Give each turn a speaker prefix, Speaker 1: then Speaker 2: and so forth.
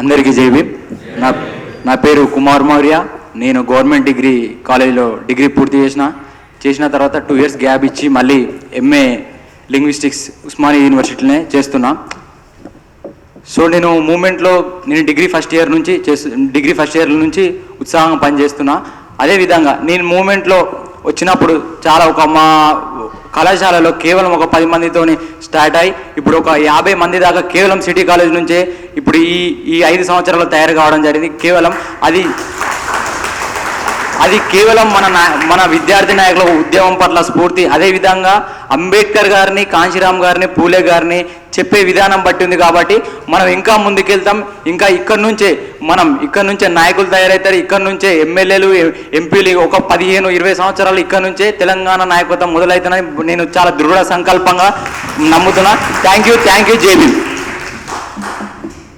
Speaker 1: అందరికీ జైవి నా నా పేరు కుమార్ మౌర్య. నేను గవర్నమెంట్ డిగ్రీ కాలేజీలో డిగ్రీ పూర్తి చేసిన చేసిన తర్వాత టూ ఇయర్స్ గ్యాప్ ఇచ్చి మళ్ళీ ఎంఏ లింగ్విస్టిక్స్ ఉస్మానియా యూనివర్సిటీలోనే చేస్తున్నా. సో నేను మూమెంట్లో నేను డిగ్రీ ఫస్ట్ ఇయర్ నుంచి చేస్తు డిగ్రీ ఫస్ట్ ఇయర్ నుంచి ఉత్సాహంగా పనిచేస్తున్నా. అదేవిధంగా నేను మూమెంట్లో వచ్చినప్పుడు చాలా ఒక మా కళాశాలలో కేవలం ఒక పది మందితోనే స్టార్ట్ అయ్యి ఇప్పుడు ఒక యాభై మంది దాకా కేవలం సిటీ కాలేజ్ నుంచే ఇప్పుడు ఈ ఈ ఐదు సంవత్సరాలు తయారు కావడం జరిగింది. కేవలం అది అది కేవలం మన నా మన విద్యార్థి నాయకుల ఉద్యమం పట్ల స్ఫూర్తి. అదేవిధంగా అంబేద్కర్ గారిని కాంశీరామ్ గారిని పూలే గారిని చెప్పే విధానం బట్టి ఉంది కాబట్టి మనం ఇంకా ముందుకెళ్తాం. ఇంకా ఇక్కడ నుంచే మనం ఇక్కడ నుంచే నాయకులు తయారవుతారు. ఇక్కడ నుంచే ఎమ్మెల్యేలు ఎంపీలు ఒక పదిహేను ఇరవై సంవత్సరాలు ఇక్కడ నుంచే తెలంగాణ నాయకత్వం మొదలవుతుందని నేను చాలా దృఢ సంకల్పంగా నమ్ముతున్నా. Thank you thank you JB